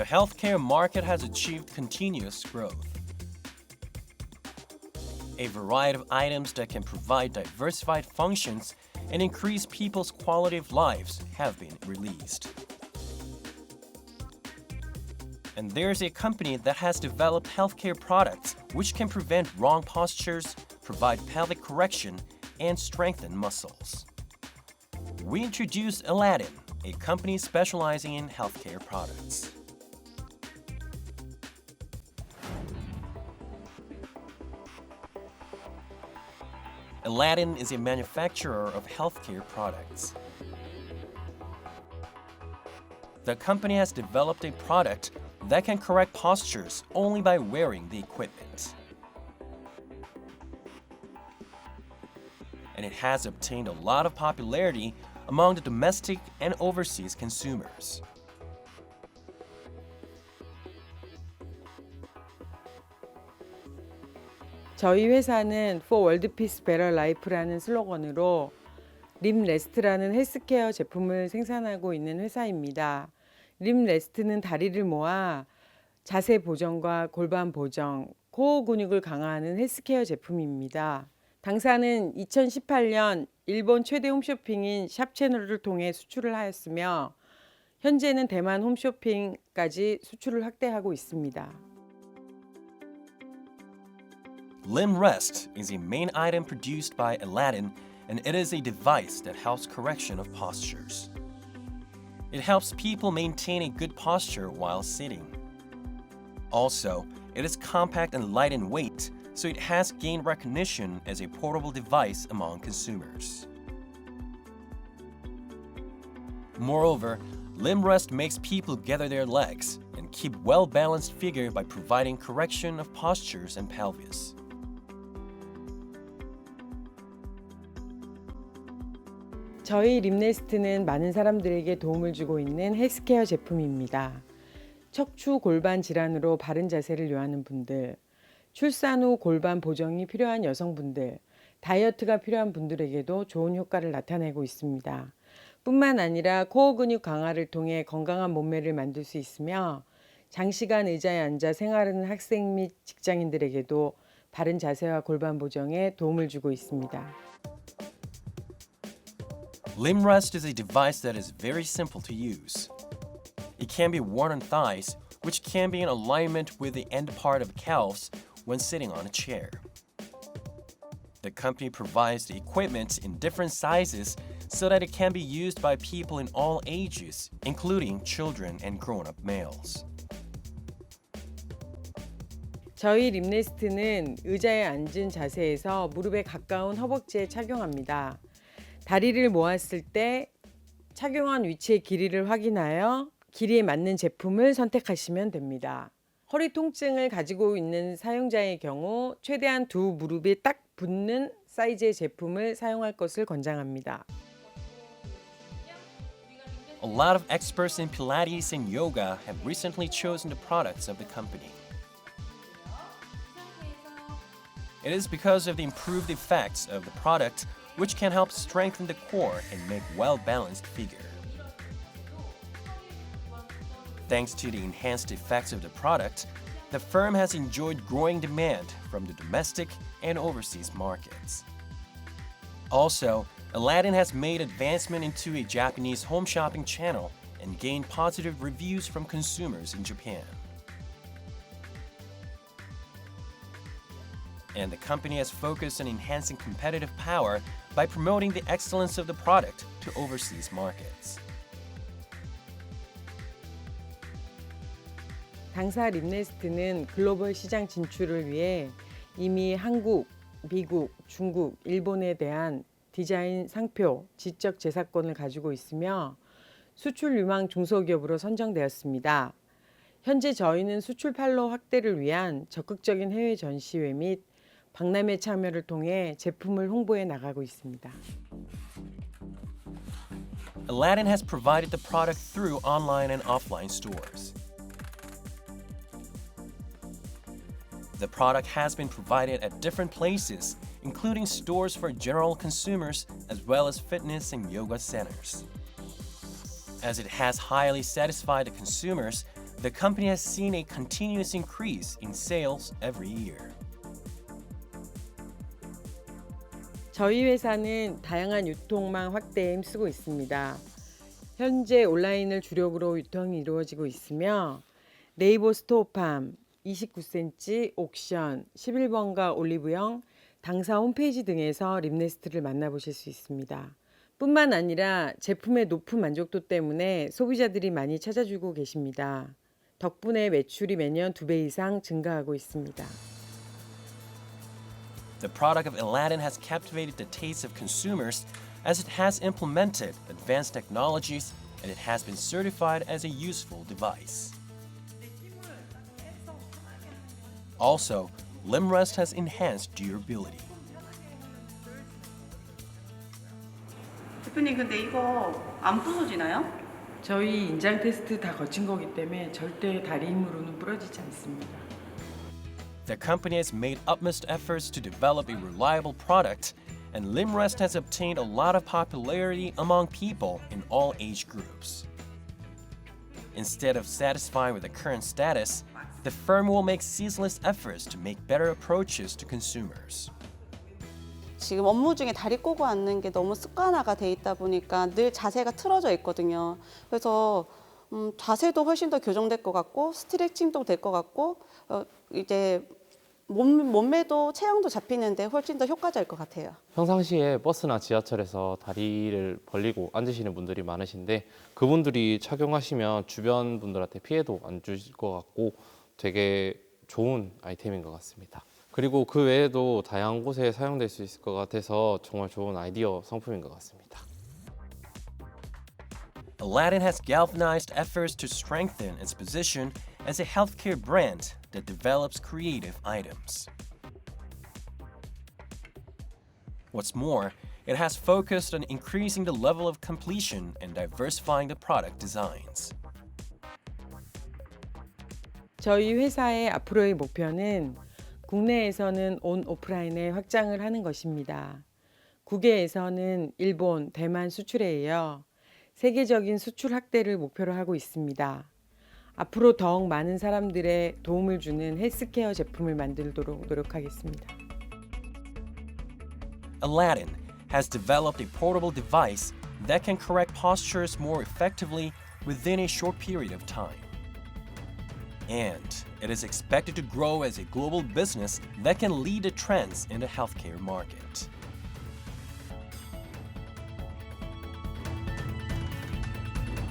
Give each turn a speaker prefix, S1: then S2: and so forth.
S1: the healthcare market has achieved continuous growth. A variety of items that can provide diversified functions and increase people's quality of lives have been released. And there's a company that has developed healthcare products which can prevent wrong postures, provide pelvic correction, and strengthen muscles. We introduce Aladdin, a company specializing in healthcare products. Aladdin is a manufacturer of healthcare products. The company has developed a product that can correct postures only by wearing the equipment. And it has obtained a lot of popularity among the domestic and overseas consumers.
S2: 저희 회사는 For World Peace Better Life라는 슬로건으로 림레스트라는 헬스케어 제품을 생산하고 있는 회사입니다. 림레스트는 다리를 모아 자세 보정과 골반 보정, 코어 근육을 강화하는 헬스케어 제품입니다. 당사는 2018년 일본 최대 홈쇼핑인 샵 채널을 통해 수출을 하였으며 현재는 대만 홈쇼핑까지 수출을 확대하고 있습니다.
S1: Limb Rest is a main item produced by Aladdin, and it is a device that helps correction of postures. It helps people maintain a good posture while sitting. Also, it is compact and light in weight, so it has gained recognition as a portable device among consumers. Moreover, limb rest makes people gather their legs and keep well-balanced figure by providing correction of postures and pelvis.
S2: 저희 립네스트는 많은 사람들에게 도움을 주고 있는 헬스케어 제품입니다. 척추 골반 질환으로 바른 자세를 요하는 분들, 출산 후 골반 보정이 필요한 여성분들, 다이어트가 필요한 분들에게도 좋은 효과를 나타내고 있습니다. 뿐만 아니라 코어 근육 강화를 통해 건강한 몸매를 만들 수 있으며 장시간 의자에 앉아 생활하는 학생 및 직장인들에게도 바른 자세와 골반 보정에 도움을 주고 있습니다.
S1: Limb rest is a device that is very simple to use. It can be worn on thighs, which can be in alignment with the end part of calves when sitting on a chair. The company provides the equipment in different sizes so that it can be used by people in all ages, including children and grown up males.
S2: 저희 립네스트는 의자에 앉은 자세에서 무릎에 가까운 허벅지에 착용합니다. 다리를 모았을 때 착용한 위치의 길이를 확인하여 길이에 맞는 제품을 선택하시면 됩니다. 허리 통증을 가지고 있는 사용자의 경우 최대한 두 무릎이 딱 붙는 사이즈의 제품을 사용할 것을 권장합니다.
S1: A lot of experts in Pilates and yoga have recently chosen the products of the company. It is because of the improved effects of the product which can help strengthen the core and make well-balanced figure. Thanks to the enhanced effects of the product, the firm has enjoyed growing demand from the domestic and overseas markets. Also, Aladdin has made advancement into a Japanese home shopping channel and gained positive reviews from consumers in Japan. And the company has focused on enhancing competitive power by promoting the excellence of the product to overseas markets.
S2: 당사 립네스트는 글로벌 시장 진출을 위해 이미 한국, 미국, 중국, 일본에 대한 디자인 상표, 지적 재산권을 가지고 있으며 수출 유망 중소기업으로 선정되었습니다. 현재 저희는 수출 판로 확대를 위한 적극적인 해외 전시회 및 박람회 참여를 통해 제품을 홍보해 나가고 있습니다.
S1: Aladdin has provided the product through online and offline stores. The product has been provided at different places, including stores for general consumers as well as fitness and yoga centers. As it has highly satisfied the consumers, the company has seen a continuous increase in sales every year.
S2: 저희 회사는 다양한 유통망 확대에 힘쓰고 있습니다. 현재 온라인을 주력으로 유통이 이루어지고 있으며 네이버 스토어팜, 29cm, 옥션, 11번가 올리브영, 당사 홈페이지 등에서 립네스트를 만나보실 수 있습니다. 뿐만 아니라 제품의 높은 만족도 때문에 소비자들이 많이 찾아주고 계십니다. 덕분에 매출이 매년 2배 이상 증가하고 있습니다.
S1: The product of Aladdin has captivated the tastes of consumers as it has implemented advanced technologies and it has been certified as a useful device. Also, Limrest has enhanced durability.
S3: 대표님 근데 이거 안 부서지나요?
S2: 저희 인장 테스트 다 거친 거기 때문에 절대 다리 힘으로는 부러지지 않습니다.
S1: The company has made utmost efforts to develop a reliable product, and Limrest has obtained a lot of popularity among people in all age groups. Instead of satisfying with the current status, the firm will make ceaseless efforts to make better approaches to consumers.
S3: 지금 업무 중에 다리 꼬고 앉는 게 너무 습관화가 돼 있다 보니까 늘 자세가 틀어져 있거든요. 그래서 음, 자세도 훨씬 더 교정될 것 같고 스트레칭도 될 것 같고 어, 이제 몸, 몸매도 체형도 잡히는데 훨씬 더 효과적일 것 같아요.
S4: 평상시에 버스나 지하철에서 다리를 벌리고 앉으시는 분들이 많으신데 그분들이 착용하시면 주변 분들한테 피해도 안 주실 것 같고 되게 좋은 아이템인 것 같습니다. 그리고 그 외에도 다양한 곳에 사용될 수 있을 것 같아서 정말 좋은 아이디어 상품인 것 같습니다.
S1: Aladdin has galvanized efforts to strengthen its position as a healthcare brand that develops creative items. What's more, it has focused on increasing the level of completion and diversifying the product designs.
S2: 저희 회사의 앞으로의 목표는 국내에서는 온 오프라인의 확장을 하는 것입니다. 국외에서는 일본, 대만 수출에 이어 세계적인 수출 확대를 목표로 하고 있습니다. 앞으로 더욱 많은 사람들의 도움을 주는 헬스케어 제품을 만들도록 노력하겠습니다.
S1: Aladdin has developed a portable device that can correct postures more effectively within a short period of time. And it is expected to grow as a global business that can lead the trends in the healthcare market.